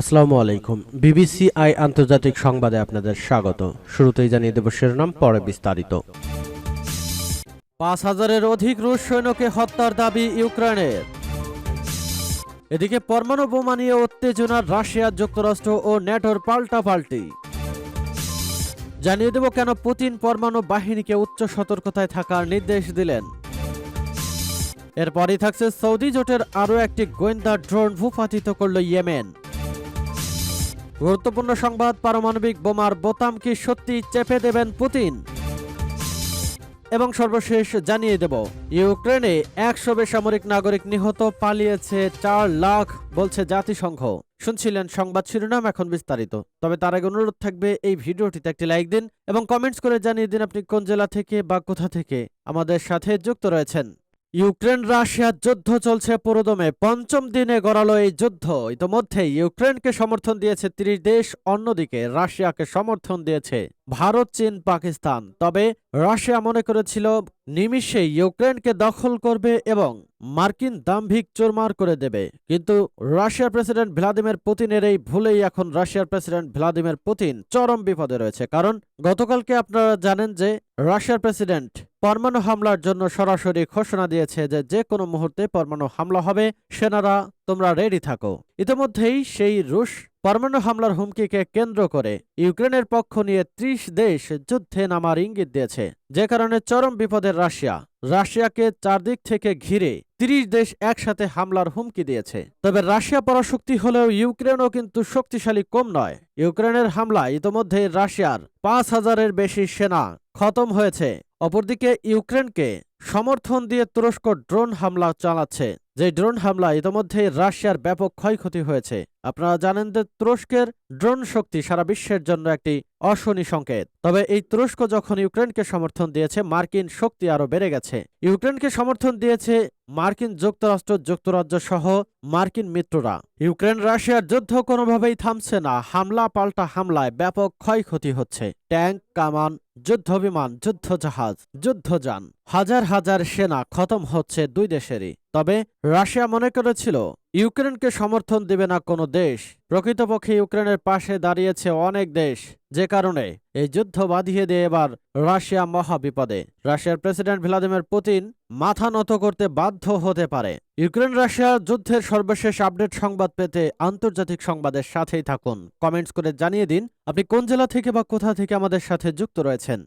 আসসালামু আলাইকুম। BBC I আন্তর্জাতিক সংবাদে আপনাদের স্বাগত। শুরুতেই জানিয়ে দেব শিরোনাম, পরে বিস্তারিত। পাঁচ হাজারের অধিক রুশ সৈন্যকে হত্যার দাবি ইউক্রেনের। এদিকে পরমাণু বোমা নিয়ে উত্তেজনা রাশিয়া, যুক্তরাষ্ট্র ও ন্যাটোর পাল্টাপাল্টি। জানিয়ে দেব কেন পুতিন পরমাণু বাহিনীকে উচ্চ সতর্কতায় থাকার নির্দেশ দিলেন। এরপরই থাকছে সৌদি জোটের আরও একটি গোয়েন্দা ড্রোন ভূপাতিত করল ইয়েমেন। গুরুত্বপূর্ণ সংবাদ, পারমাণবিক বোমার বোতাম কি সত্যি চেপে দেবেন পুতিন? এবং সর্বশেষ জানিয়ে দেব, ইউক্রেনে একশো বেসামরিক নাগরিক নিহত, পালিয়েছে চার লাখ, বলছে জাতিসংঘ। শুনছিলেন সংবাদ শিরোনাম এখন বিস্তারিত। তবে তার আগে অনুরোধ থাকবে, এই ভিডিওটিতে একটি লাইক দিন এবং কমেন্টস করে জানিয়ে দিন আপনি কোন জেলা থেকে বা কোথা থেকে আমাদের সাথে যুক্ত রয়েছেন। ইউক্রেন রাশিয়ার যুদ্ধ চলছে পুরোদমে। পঞ্চম দিনে গড়ালো এই যুদ্ধ। ইতোমধ্যে ইউক্রেনকে সমর্থন দিয়েছে ত্রিশ দেশ, অন্যদিকে রাশিয়াকে সমর্থন দিয়েছে ভারত, চীন, পাকিস্তান। তবে রাশিয়া মনে করেছিল, নিমিষেই ইউক্রেনকে দখল করবে এবং মার্কিন দাম্ভিক চোরমার করে দেবে। কিন্তু রাশিয়ার প্রেসিডেন্ট ভ্লাদিমির পুতিনের এই ভুলেই এখন রাশিয়ার প্রেসিডেন্ট ভ্লাদিমির পুতিন চরম বিপদে রয়েছে। কারণ গতকালকে আপনারা জানেন যে রাশিয়ার প্রেসিডেন্ট পরমাণু হামলার জন্য সরাসরি ঘোষণা দিয়েছে যে যে কোনো মুহূর্তে পরমাণু হামলা হবে। সেনারা, তোমরা রেডি থাকো। ইতিমধ্যেই সেই রুশ পরমাণু হামলার হুমকিকে কেন্দ্র করে ইউক্রেনের পক্ষ নিয়ে ত্রিশ দেশ যুদ্ধে নামার ইঙ্গিত দিয়েছে। যে কারণে চরম বিপদের রাশিয়া। রাশিয়াকে চারদিক থেকে ঘিরে তিরিশ দেশ একসাথে হামলার হুমকি দিয়েছে। তবে রাশিয়া পরাশক্তি হলেও ইউক্রেনও কিন্তু শক্তিশালী কম নয়। ইউক্রেনের হামলা ইতোমধ্যে রাশিয়ার পাঁচ হাজারের বেশি সেনা খতম হয়েছে। অপরদিকে ইউক্রেনকে সমর্থন দিয়ে তুরস্ক ড্রোন হামলা চালাচ্ছে। যে ড্রোন হামলা ইতোমধ্যে রাশিয়ার ব্যাপক ক্ষয়ক্ষতি হয়েছে। আপনারা জানেন যে তুরস্কের ড্রোন শক্তি সারা বিশ্বের জন্য একটি অশনি সংকেত। তবে এই তুরস্ক যখন ইউক্রেনকে সমর্থন দিয়েছে, মার্কিন শক্তি আরও বেড়ে গেছে। ইউক্রেনকে সমর্থন দিয়েছে মার্কিন যুক্তরাষ্ট্র, যুক্তরাজ্য সহ মার্কিন মিত্ররা। ইউক্রেন রাশিয়ার যুদ্ধ কোনোভাবেই থামছে না। হামলা পাল্টা হামলায় ব্যাপক ক্ষয়ক্ষতি হচ্ছে। ট্যাঙ্ক, কামান যুদ্ধবিমান যুদ্ধজাহাজ, যুদ্ধযান। হাজার হাজার সেনা খতম হচ্ছে দুই দেশেরই। তবে রাশিয়া মনে করেছিল, ইউক্রেনকে সমর্থন দেবে না কোনো দেশ। প্রকৃতপক্ষে ইউক্রেনের পাশে দাঁড়িয়েছে অনেক দেশ, যে কারণে এই যুদ্ধ বাঁধিয়ে দিয়ে এবার রাশিয়া মহাবিপদে। রাশিয়ার প্রেসিডেন্ট ভ্লাদিমির পুতিন মাথা নত করতে বাধ্য হতে পারে। ইউক্রেন রাশিয়া যুদ্ধের সর্বশেষ আপডেট সংবাদ পেতে আন্তর্জাতিক সংবাদের সাথেই থাকুন। কমেন্টস করে জানিয়ে দিন, আপনি কোন জেলা থেকে বা কোথা থেকে আমাদের সাথে যুক্ত রয়েছেন।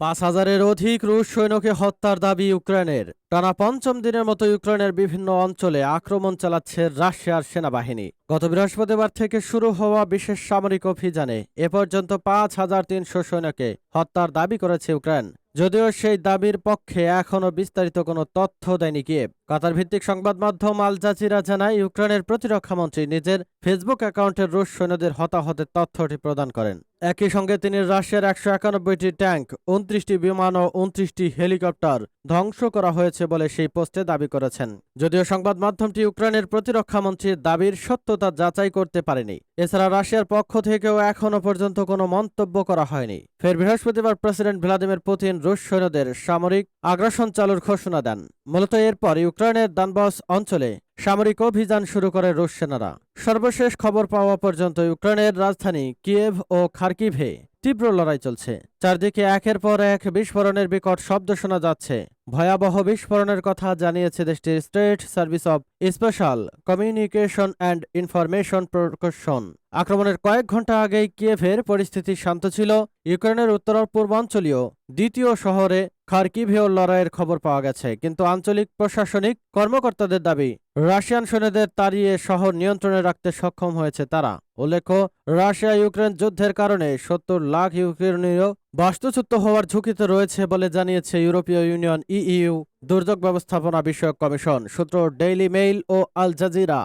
পাঁচ হাজারের অধিক রুশ সৈন্যকে হত্যার দাবি ইউক্রেনের। টানা পঞ্চম দিনের মতো ইউক্রেনের বিভিন্ন অঞ্চলে আক্রমণ চালাচ্ছে রাশিয়ার সেনাবাহিনী। গত বৃহস্পতিবার থেকে শুরু হওয়া বিশেষ সামরিক অভিযানে এ পর্যন্ত পাঁচ হাজার তিনশো সৈন্যকে হত্যার দাবি করেছে ইউক্রেন। যদিও সেই দাবির পক্ষে এখনও বিস্তারিত কোনো তথ্য দেয়নি কিয়েভ। কাতার ভিত্তিক সংবাদ মাধ্যম আল জাজিরা জানায়, ইউক্রেনের প্রতিরক্ষামন্ত্রী নিজের ফেসবুক অ্যাকাউন্টের রুশ সৈন্যদের হতাহতের তথ্যটি প্রদান করেন। একই সঙ্গে তিনি রাশিয়ার একশো একানব্বইটি ট্যাঙ্ক, উনত্রিশটি বিমান ও উনত্রিশটি হেলিকপ্টার ধ্বংস করা হয়েছে বলে সেই পোস্টে দাবি করেছেন। যদিও সংবাদ মাধ্যমটি ইউক্রেনের প্রতিরক্ষামন্ত্রীর দাবির সত্যতা যাচাই করতে পারেনি। এছাড়া রাশিয়ার পক্ষ থেকেও এখনও পর্যন্ত কোনো মন্তব্য করা হয়নি। ফের বৃহস্পতিবার প্রেসিডেন্ট ভ্লাদিমির পুতিন রুশ সৈন্যদের সামরিক আগ্রাসন চালুর ঘোষণা দেন। মূলত এরপর ইউক্রেনের দানবাস অঞ্চলে সামরিক অভিযান শুরু করে রুশ সেনারা। সর্বশেষ খবর পাওয়া পর্যন্ত ইউক্রেনের রাজধানী কিয়েভ ও খার্কিভে তীব্র লড়াই চলছে। চারদিকে একের পর এক বিস্ফোরণের বিকট শব্দ শোনা যাচ্ছে। ভয়াবহ বিস্ফোরণের কথা জানিয়েছে দেশটির state service of special communication and information protection আক্রমণের কয়েক ঘণ্টা আগেই কিয়েভের পরিস্থিতি শান্ত ছিল। ইউক্রেনের উত্তর পূর্বাঞ্চলীয় দ্বিতীয় শহরে খার্কিভেও লড়াইয়ের খবর পাওয়া গেছে, কিন্তু আঞ্চলিক প্রশাসনিক কর্মকর্তাদের দাবি, রাশিয়ান সৈন্যদের তাড়িয়ে শহর নিয়ন্ত্রণে রাখতে সক্ষম হয়েছে তারা। উল্লেখ্য, রাশিয়া ইউক্রেন যুদ্ধের কারণে সত্তর লাখ ইউক্রেনীয় বাস্তুচ্যুত হওয়ার ঝুঁকিতে রয়েছে বলে জানিয়েছে ইউরোপীয় ইউনিয়ন ইইউ, দুর্যোগ ব্যবস্থাপনা বিষয়ক কমিশন, সূত্র ডেইলি মেইল ও আল জাজিরা।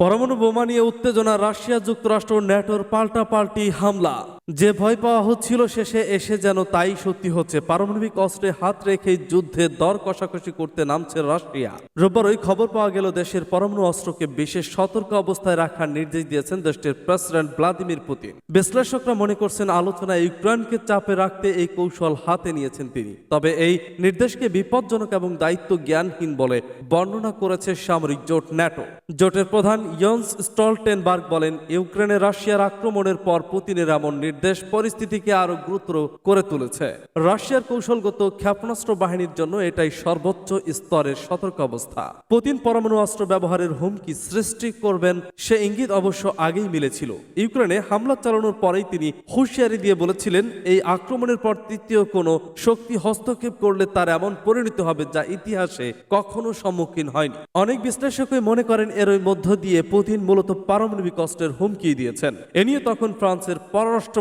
পরমাণু বোমা নিয়ে উত্তেজনা, রাশিয়া যুক্তরাষ্ট্র ন্যাটোর পাল্টা পাল্টি হামলা। যে ভয় পাওয়া হচ্ছিল শেষে এসে যেন তাই সত্যি হচ্ছে। পারমাণবিক অস্ত্রে হাত রেখে যুদ্ধে দর কষাকষি করতে নামছে রাশিয়া। রোববার ওই খবর পাওয়া গেল, দেশের পরমাণু অস্ত্রকে বিশেষ সতর্ক অবস্থায় রাখার নির্দেশ দিয়েছেন দেশটির প্রেসিডেন্ট ভ্লাদিমির পুতিন। বিশ্লেষকরা মনে করছেন, আলোচনায় ইউক্রেনকে চাপে রাখতে এই কৌশল হাতে নিয়েছেন তিনি। তবে এই নির্দেশকে বিপজ্জনক এবং দায়িত্ব জ্ঞানহীন বলে বর্ণনা করেছে সামরিক জোট ন্যাটো। জোটের প্রধান ইয়ন্স স্টলটেনবার্গ বলেন, ইউক্রেনে রাশিয়ার আক্রমণের পর পুতিনের এমন নির্দেশ পরিস্থিতিকে আরও গুরুতর করে তুলেছে। রাশিয়ার কৌশলগত ক্ষেপণাস্ত্র বাহিনীর জন্য এটাই সর্বোচ্চ স্তরের সতর্ক অবস্থা। পুতিন পরমাণু অস্ত্র ব্যবহারের হুমকি সৃষ্টি করবেন সে ইঙ্গিত অবশ্য আগেই মিলেছিল। ইউক্রেনে হামলা চালানোর পরেই তিনি হুঁশিয়ারি দিয়ে বলেছিলেন, এই আক্রমণের পর তৃতীয় কোনো শক্তি হস্তক্ষেপ করলে তার এমন পরিণতি হবে যা ইতিহাসে কখনো সম্মুখীন হয়নি। অনেক বিশ্লেষকই মনে করেন, এর মধ্য দিয়ে পুতিন মূলত পারমাণবিক অস্ত্রের হুমকি দিয়েছেন। এ নিয়ে তখন ফ্রান্সের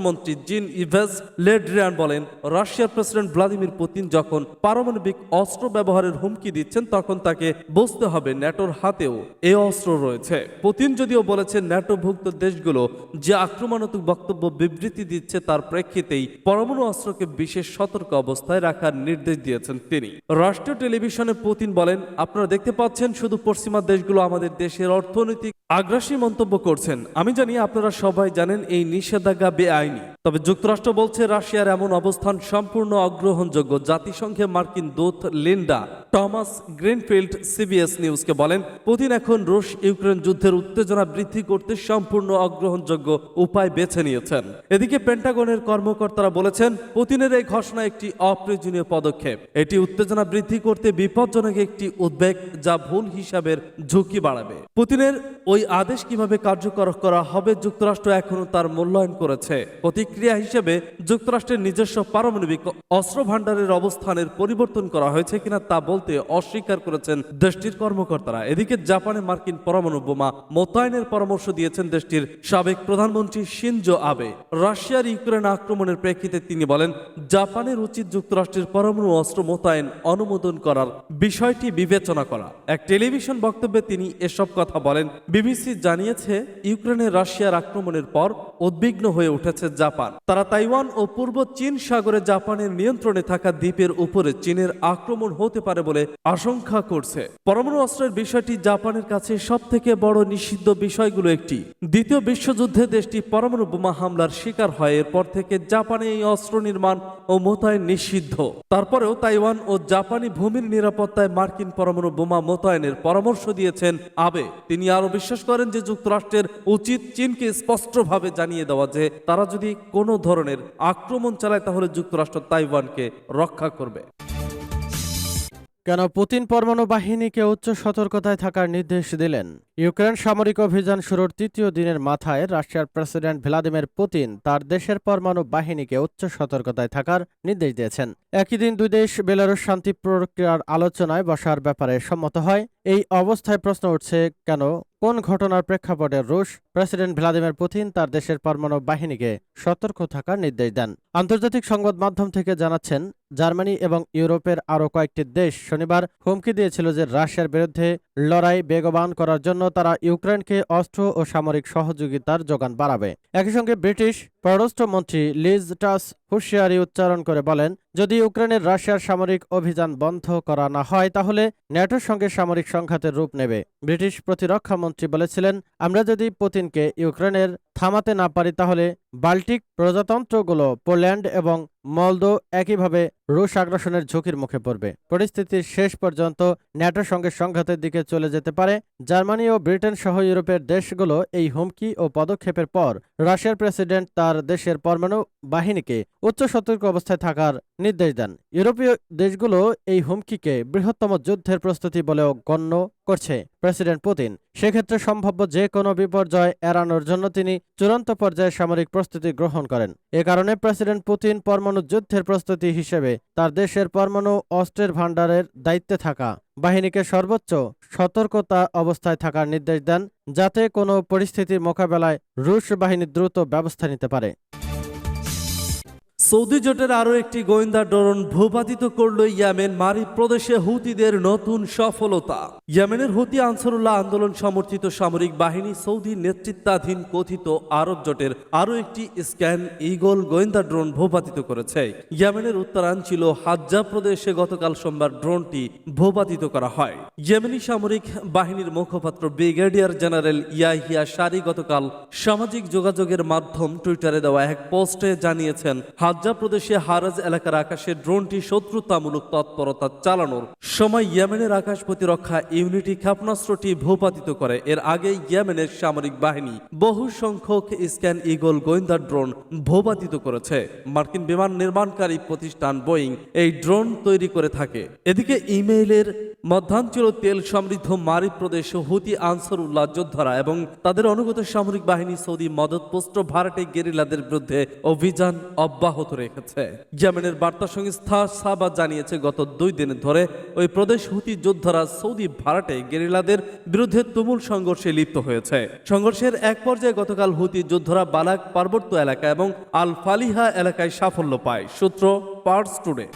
পররাষ্ট্রমন্ত্রী জিন ইভেজ লেড্রিয়ান বলেন, রাশিয়ার প্রেসিডেন্ট ভ্লাদিমির পুতিন যখন পারমাণবিক অস্ত্র ব্যবহারের হুমকি দিচ্ছেন, তখন তাকে বুঝতে হবে ন্যাটোর হাতেও। এ অস্ত্র রয়েছে। পুতিন যদিও বলেছেন, ন্যাটোভুক্ত দেশগুলো যে আক্রমণাত্মক বক্তব্য বিবৃতি দিচ্ছে, তার প্রেক্ষিতেই পরমাণু অস্ত্রকে বিশেষ সতর্ক অবস্থায় রাখার নির্দেশ দিয়েছেন তিনি। রাষ্ট্রীয় টেলিভিশনে পুতিন বলেন, আপনারা দেখতে পাচ্ছেন, শুধু পশ্চিমা দেশগুলো আমাদের দেশের অর্থনৈতিক আগ্রাসী মন্তব্য করছেন। আমি জানি আপনারা সবাই জানেন, এই নিষেধাজ্ঞা বেআইনি। তবে যুক্তরাষ্ট্র বলছে রাশিয়ার এমন অবস্থান সম্পূর্ণ অগ্রহণযোগ্য। জাতিসংঘে মার্কিন দূত লিন্ডা টমাস গ্রিনফিল্ড, সিবিএস নিউজকে বলেন, পুতিন এখন রুশ ইউক্রেন যুদ্ধের উত্তেজনা বৃদ্ধি করতে সম্পূর্ণ অগ্রহণযোগ্য উপায় বেছে নিয়েছেন। এদিকে পেন্টাগনের কর্মকর্তারা বলেছেন, পুতিনের এই ঘোষণা একটি অপ্রয়োজনীয় পদক্ষেপ। এটি উত্তেজনা বৃদ্ধি করতে বিপজ্জনক একটি উদ্বেগ যা ভুল হিসাবের ঝুঁকি বাড়াবে। পুতিনের ওই আদেশ কীভাবে কার্যকর করা হবে যুক্তরাষ্ট্র এখনও তার মূল্যায়ন করেছে। প্রতিক্রিয়া হিসেবে যুক্তরাষ্ট্রের নিজস্ব পারমাণবিক অস্ত্র ভাণ্ডারের অবস্থানের পরিবর্তন করা হয়েছে কিনা তা বলতে অস্বীকার করেছেন দেশটির কর্মকর্তারা। এদিকে জাপানে মার্কিন পরমাণু বোমা মোতায়েনের পরামর্শ দিয়েছেন দেশটির সাবেক প্রধানমন্ত্রী শিনজো আবে। রাশিয়ার ইউক্রেন আক্রমণের প্রেক্ষিতে তিনি বলেন জাপানের উচিত যুক্তরাষ্ট্রের পরমাণু অস্ত্র মোতায়েন অনুমোদন করার বিষয়টি বিবেচনা করা। এক টেলিভিশন বক্তব্যে তিনি এসব কথা বলেন। বিবিসি জানিয়েছে ইউক্রেনের রাশিয়ার আক্রমণের পর উদ্বিগ্ন হয়ে উঠেছে জাপান। তারা তাইওয়ান ও পূর্ব চীন সাগরে জাপানের নিয়ন্ত্রণে থাকা দ্বীপের উপরে চীনের আক্রমণ হতে পারে বলে আশঙ্কা করছে। পরমাণু অস্ত্রের বিষয়টি জাপানের কাছে সব থেকে বড় নিষিদ্ধ বিষয়গুলো একটি। দ্বিতীয় বিশ্বযুদ্ধে দেশটি পরমাণু বোমা হামলার শিকার হয়, এরপর থেকে জাপানে এই অস্ত্র নির্মাণ ও মোতায়েন নিষিদ্ধ। তারপরেও তাইওয়ান ও জাপানি ভূমির নিরাপত্তায় মার্কিন পরমাণু বোমা মোতায়েনের পরামর্শ দিয়েছেন আবে। তিনি আরও বিশ্বাস করেন যে যুক্তরাষ্ট্রের উচিত চীনকে স্পষ্টভাবে জানিয়ে দেওয়া যে তারা যদি কোনো ধরনের আক্রমণ চালায় তাহলে যুক্তরাষ্ট্র তাইওয়ানকে রক্ষা করবে। কেন পুতিন পরমাণু বাহিনীকে উচ্চ সতর্কতায় থাকার নির্দেশ দিলেন? ইউক্রেন সামরিক অভিযান শুরুর তৃতীয় দিনের মাথায় রাশিয়ার প্রেসিডেন্ট ভ্লাদিমির পুতিন তার দেশের পরমাণু বাহিনীকে উচ্চ সতর্কতায় থাকার নির্দেশ দিয়েছেন। একই দিন দুই দেশ বেলারুশ শান্তি প্রক্রিয়ার আলোচনায় বসার ব্যাপারে সম্মত হয়। এই অবস্থায় প্রশ্ন উঠছে, কেন কোন ঘটনার প্রেক্ষাপটে রুশ প্রেসিডেন্ট ভ্লাদিমির পুতিন তার দেশের পারমাণব বাহিনীকে সতর্ক থাকার নির্দেশ দেন? আন্তর্জাতিক সংবাদ মাধ্যম থেকে জানাচ্ছেন, জার্মানি এবং ইউরোপের আরও কয়েকটি দেশ শনিবার হুমকি দিয়েছিল যে রাশিয়ার বিরুদ্ধে লড়াই বেগবান করার জন্য তারা ইউক্রেনকে অস্ত্র ও সামরিক সহযোগিতার যোগান বাড়াবে। একই সঙ্গে ব্রিটিশ পররাষ্ট্রমন্ত্রী লিজ টাস হুঁশিয়ারি উচ্চারণ করে বলেন, যদি ইউক্রেনের রাশিয়ার সামরিক অভিযান বন্ধ করা না হয়, তাহলে ন্যাটোর সঙ্গে সামরিক সংঘাতের রূপ নেবে। ব্রিটিশ প্রতিরক্ষা মন্ত্রী বলেছিলেন, আমরা যদি পুতিনকে ইউক্রেনের থামাতে না পারি তাহলে বাল্টিক প্রজাতন্ত্রগুলো পোল্যান্ড এবং মলদো একইভাবে রুশ আগ্রাসনের ঝুঁকির মুখে পড়বে। পরিস্থিতির শেষ পর্যন্ত ন্যাটোর সঙ্গে সংঘাতের দিকে চলে যেতে পারে। জার্মানি ও ব্রিটেন সহ ইউরোপের দেশগুলো এই হুমকি ও পদক্ষেপের পর রাশিয়ার প্রেসিডেন্ট তার দেশের পরমাণু বাহিনীকে উচ্চ সতর্ক অবস্থায় থাকার নির্দেশ দেন। ইউরোপীয় দেশগুলো এই হুমকিকে বৃহত্তম যুদ্ধের প্রস্তুতি বলেও গণ্য করছে। President Putin. সেক্ষেত্রে সম্ভাব্য যে কোনো বিপর্যয় এড়ানোর জন্য তিনি চূড়ান্ত পর্যায়ে সামরিক প্রস্তুতি গ্রহণ করেন। এ কারণে প্রেসিডেন্ট পুতিন পরমাণু যুদ্ধের প্রস্তুতি হিসেবে তার দেশের পরমাণু অস্ত্রের ভাণ্ডারের দায়িত্বে থাকা। বাহিনীকে সর্বোচ্চ সতর্কতা অবস্থায় থাকার নির্দেশ দেন, যাতে কোনো পরিস্থিতির মোকাবেলায় রুশ বাহিনী দ্রুত ব্যবস্থা নিতে পারে। সৌদি জোটের আরও একটি গোয়েন্দা ড্রোন ভূপাতিত করল ইয়েমেন, মারি প্রদেশে হুতিদের নতুন সফলতা। ইয়েমেনের হুতি আনসারুল্লাহ আন্দোলন সমর্থিত সামরিক বাহিনী সৌদি নেতৃত্বাধীন কথিত আরব জোটের আরও একটি স্ক্যান ইগল গোয়েন্দা ড্রোন ভূপাতিত করেছে। ইয়েমেনের উত্তরাঞ্চল হাজ্জা প্রদেশে গতকাল সোমবার ড্রোনটি ভূপাতিত করা হয়। ইয়েমেনি সামরিক বাহিনীর মুখপাত্র ব্রিগেডিয়ার জেনারেল ইয়াহিয়া সারি গতকাল সামাজিক যোগাযোগের মাধ্যম টুইটারে দেওয়া এক পোস্টে জানিয়েছেন হাজ্জা প্রদেশে হারাজ এলাকার আকাশে ড্রোনটি শত্রুতামূলক তৎপরতা চালানোর সময় ইয়েমেনের আকাশ প্রতিরক্ষা ইউনিটি ক্ষেপণাস্ত্রটি ভূপাতিত করে। এর আগে ইয়েমেনের সামরিক বাহিনী বহু সংখ্যক স্ক্যান ইগল গোয়েন্দা ড্রোন ভূপাতিত করেছে। মার্কিন বিমান নির্মাণকারী প্রতিষ্ঠান বোয়িং এই ড্রোন তৈরি করে থাকে। এদিকে ইমেইলের মধ্যাঞ্চল তেল সমৃদ্ধ মারি প্রদেশ, হুতি আনসারুল্লাহ যোদ্ধারা এবং তাদের অনুগত সামরিক বাহিনী সৌদি মদতপুষ্ট ভাড়াটে গেরিলাদের বিরুদ্ধে অভিযান অব্যাহত রেখেছে। ইয়েমেনের বার্তা সংস্থা সাবা জানিয়েছে, গত দুই দিন ধরে ওই প্রদেশ হুতি যোদ্ধারা সৌদি ভাড়াটে গেরিলাদের বিরুদ্ধে তুমুল সংঘর্ষে লিপ্ত হয়েছে। সংঘর্ষের এক পর্যায়ে গতকাল হুতি যোদ্ধারা বালাক পার্বত্য এলাকা এবং আল ফালিহা এলাকায় সাফল্য পায়। সূত্র পার্টস টুডে।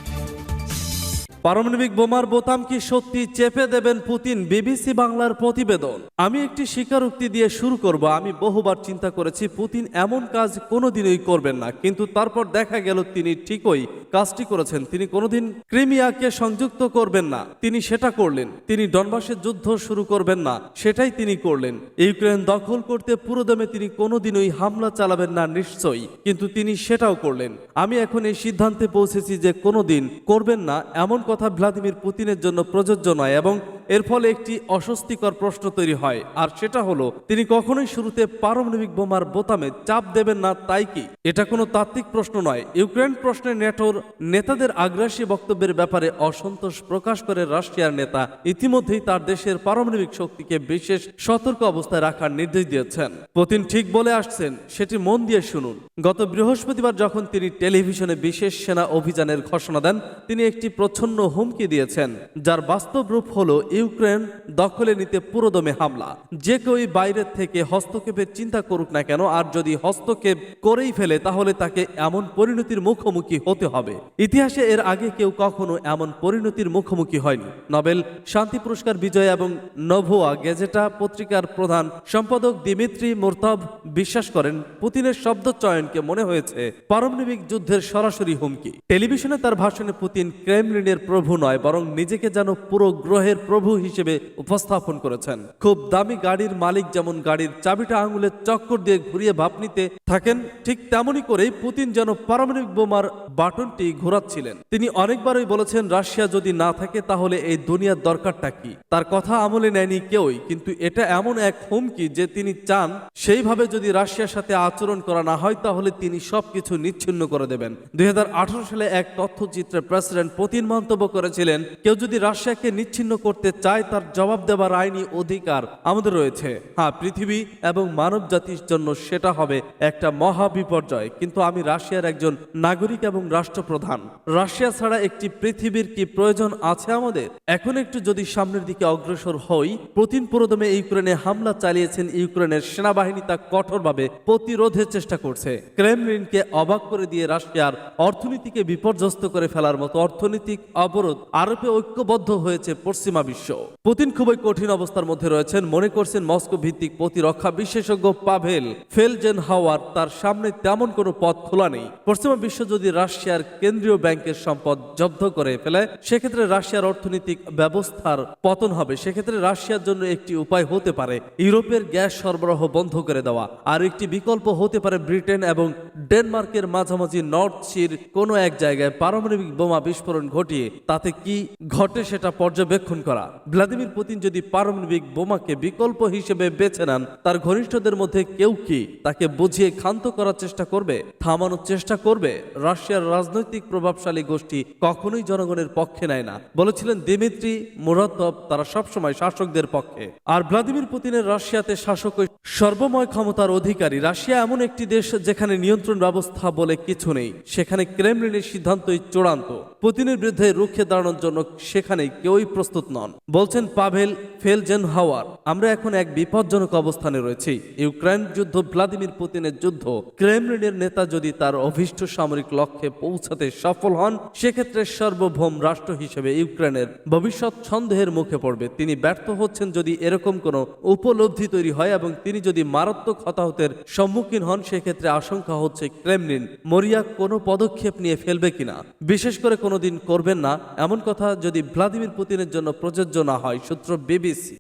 পারমাণবিক বোমার বোতাম কি সত্যি চেপে দেবেন পুতিন? বিবিসি বাংলার প্রতিবেদন। আমি একটি স্বীকারোক্তি দিয়ে শুরু করব। আমি বহুবার চিন্তা করেছি, পুতিন এমন কাজ কোনোদিনই করবেন না। কিন্তু তারপর দেখা গেল তিনি ঠিকই কাজটি করেছেন। তিনি কোনোদিন ক্রিমিয়াকে সংযুক্ত করবেন না। তিনি সেটা করলেন। তিনি ডনবাসের যুদ্ধ শুরু করবেন না। সেটাই তিনি করলেন। ইউক্রেন দখল করতে পুরোদমে তিনি কোনোদিনই হামলা চালাবেন না নিশ্চয়ই। কিন্তু তিনি সেটাও করলেন। আমি এখন এই সিদ্ধান্তে পৌঁছেছি যে কোনোদিন করবেন না। এমন কথা ভ্লাদিমির পুতিনের জন্য প্রযোজ্য নয় এবং এর ফলে একটি অস্বস্তিকর প্রশ্ন তৈরি হয়। আর সেটা হলো, তিনি কখনোই শুরুতে পারমাণবিক বোমার বোতামে চাপ দেবেন না, তাই কি? এটা কোনো তাত্ত্বিক প্রশ্ন নয়। ইউক্রেন প্রশ্নে নেটোর নেতাদের আগ্রাসী বক্তব্যের ব্যাপারে অসন্তোষ প্রকাশ করে রাশিয়ার নেতা ইতিমধ্যেই তার দেশের পারমাণবিক শক্তিকে বিশেষ সতর্ক অবস্থায় রাখার নির্দেশ দিয়েছেন। পুতিন ঠিক বলে আসছেন, সেটি মন দিয়ে শুনুন। গত বৃহস্পতিবার যখন তিনি টেলিভিশনে বিশেষ সেনা অভিযানের ঘোষণা দেন, তিনি একটি প্রচ্ছন্ন হুমকি দিয়েছেন, যার বাস্তব রূপ হলো ইউক্রেন দখলে নিতে পুরোদমে হামলা। যে কেউই বাইরের থেকে হস্তক্ষেপের চিন্তা করুক না কেন, আর যদি হস্তক্ষেপ করেই ফেলে, তাহলে তাকে এমন পরিণতির মুখোমুখি হতে হবে। ইতিহাসে এর আগে কেউ কখনো এমন পরিণতির মুখোমুখি হয়নি। নোবেল শান্তি পুরস্কার বিজয় এবং নভোয়া গেজেটা পত্রিকার প্রধান সম্পাদক দিমিত্রি মোরতাব বিশ্বাস করেন, পুতিনের শব্দ চয়নকে মনে হয়েছে পারমাণবিক যুদ্ধের সরাসরি হুমকি। টেলিভিশনে তার ভাষণে পুতিন ক্রেমলিনের প্রভু নয়, বরং নিজেকে যেন পুরো গ্রহের প্রভু হিসেবে উপস্থাপন করেছেন। খুব দামি গাড়ির মালিক যেমন গাড়ির চাবিটা আঙুলের চক্কর দিয়ে ঘুরিয়ে ভাপ নিতে থাকেন, ঠিক তেমনই করেই পুতিন যেন পারমাণবিক বোমার বাটনটি ঘোরাচ্ছিলেন। তিনি অনেকবারই বলেছেন, রাশিয়া যদি না থাকে তাহলে এই দুনিয়ার দরকারটা কি? তার কথা আমলে নেয়নি কেউই, কিন্তু এটা এমন এক হুমকি যে তিনি চান, সেইভাবে যদি রাশিয়ার সাথে আচরণ করা না হয়, তাহলে তিনি সবকিছু নিচ্ছিন্ন করে দেবেন। দুই হাজার আঠারো সালে এক তথ্যচিত্রে প্রেসিডেন্ট পুতিন মন্তব্য করেছিলেন, কেউ যদি রাশিয়াকে নিচ্ছিন্ন করতে চায় তার জবাব দেওয়ার আইনি অধিকার আমাদের রয়েছে। হ্যাঁ পৃথিবী এবং মানব জাতির জন্য সেটা হবে একটা মহা বিপর্যয়। কিন্তু আমি রাশিয়ার একজন নাগরিক এবং রাষ্ট্রপ্রধান। রাশিয়া ছাড়া একটি পৃথিবীর কি প্রয়োজন আছে আমাদের? এখন একটু যদি সামনের দিকে অগ্রসর হই, পুতিন পুরোদমে ইউক্রেনে হামলা চালিয়েছেন ইউক্রেনের সেনাবাহিনী তা কঠোরভাবে প্রতিরোধের চেষ্টা করছে। ক্রেমলিনকে অবাক করে দিয়ে রাশিয়ার অর্থনীতিকে বিপর্যস্ত করে ফেলার মতো অর্থনৈতিক অবরোধ আরোপে ঐক্যবদ্ধ হয়েছে পশ্চিমা বিশ্ব। পুতিন খুবই কঠিন অবস্থার মধ্যে রয়েছেন। মনে করছেন মস্কো ভিত্তিক প্রতিরক্ষা বিশেষজ্ঞ পাভেল ফেলজেন হাওয়ার তার সামনে তেমন কোনো পথ খোলা নেই। পশ্চিমা বিশ্ব যদি রাশিয়ার কেন্দ্রীয় ব্যাংকের সম্পদ জব্দ করে ফেলে, সেক্ষেত্রে রাশিয়ার অর্থনৈতিক ব্যবস্থার পতন হবে। সেক্ষেত্রে রাশিয়ার জন্য একটি উপায় হতে পারে, ইউরোপের গ্যাস সরবরাহ বন্ধ করে দেওয়া। আর একটি বিকল্প হতে পারে ব্রিটেন এবং ডেনমার্কের মাঝামাঝি নর্থ সির কোনো এক জায়গায় পারমাণবিক বোমা বিস্ফোরণ ঘটিয়ে তাতে কি ঘটে সেটা পর্যবেক্ষণ করা। ভ্লাদিমির পুতিন যদি পারমাণবিক বোমাকে বিকল্প হিসেবে বেছে নেন, তার ঘনিষ্ঠদের মধ্যে কেউ কি তাকে বুঝিয়ে ক্ষান্ত করার চেষ্টা করবে, থামানোর চেষ্টা করবে? রাশিয়ার রাজনৈতিক প্রভাবশালী গোষ্ঠী কখনোই জনগণের পক্ষে নেয় না। বলেছিলেন দিমিত্রি মুরাতব তারা সবসময় শাসকদের পক্ষে। আর ভ্লাদিমির পুতিনের রাশিয়াতে শাসক সর্বময় ক্ষমতার অধিকারী, রাশিয়া এমন একটি দেশ যেখানে নিয়ন্ত্রণ ব্যবস্থা বলে কিছু নেই, সেখানে ক্রেমলিনের সিদ্ধান্তই চূড়ান্ত। পুতিনের বিরুদ্ধে রুখে দাঁড়ানোর জন্য সেখানে কেউই প্রস্তুত নন। বলছেন পাভেল ফেলজেন হাওয়ার আমরা এখন এক বিপজ্জনক অবস্থানে রয়েছি। ইউক্রেন যুদ্ধ, ভ্লাদিমির পুতিনের যুদ্ধ, ক্রেমলিনের নেতা যদি তার অভীষ্ট সামরিক লক্ষ্যে পৌঁছাতে সফল হন, সেক্ষেত্রে সার্বভৌম রাষ্ট্র হিসেবে ইউক্রেনের ভবিষ্যৎ সন্দেহের মুখে পড়বে। তিনি ব্যর্থ হচ্ছেন যদি এরকম কোনো উপলব্ধি তৈরি হয় এবং তিনি যদি মারাত্মক হতাহতের সম্মুখীন হন, সেক্ষেত্রে আশঙ্কা হচ্ছে ক্রেমলিন মরিয়া কোনো পদক্ষেপ নিয়ে ফেলবে কিনা। বিশেষ করে কোনোদিন করবেন না। এমন কথা যদি ভ্লাদিমির পুতিনের জন্য প্রযোজ্য না হয় সূত্র বিবিসি।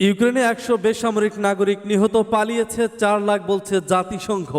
ইউক্রেনে একশো বেসামরিক নাগরিক নিহত পালিয়েছে, চার লাখ বলছে জাতিসংঘ।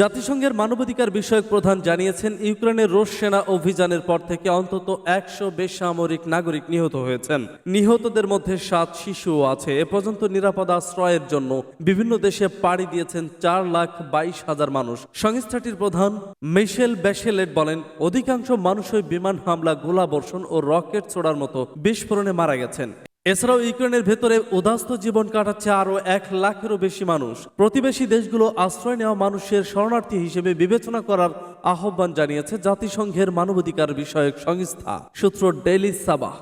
জাতিসংঘের মানবাধিকার বিষয়ক প্রধান জানিয়েছেন, ইউক্রেনের রুশ সেনা অভিযানের পর থেকে অন্তত একশো বেসামরিক নাগরিক নিহত হয়েছেন। নিহতদের মধ্যে সাত শিশুও আছে। এ পর্যন্ত নিরাপদ আশ্রয়ের জন্য বিভিন্ন দেশে পাড়ি দিয়েছেন চার লাখ বাইশ হাজার মানুষ। সংস্থাটির প্রধান মিশেল ব্যাশেলেট বলেন, অধিকাংশ মানুষই বিমান হামলা, গোলাবর্ষণ ও রকেট ছোড়ার মতো বিস্ফোরণে মারা গেছেন। এছাড়াও ইউক্রেনের ভেতরে উদাস্ত জীবন কাটাচ্ছে আরও এক লাখেরও বেশি মানুষ। প্রতিবেশী দেশগুলো আশ্রয় নেওয়া মানুষের শরণার্থী হিসেবে বিবেচনা করার আহ্বান জানিয়েছে জাতিসংঘের মানবাধিকার বিষয়ক সংস্থা, সূত্র ডেলি সাবাহ।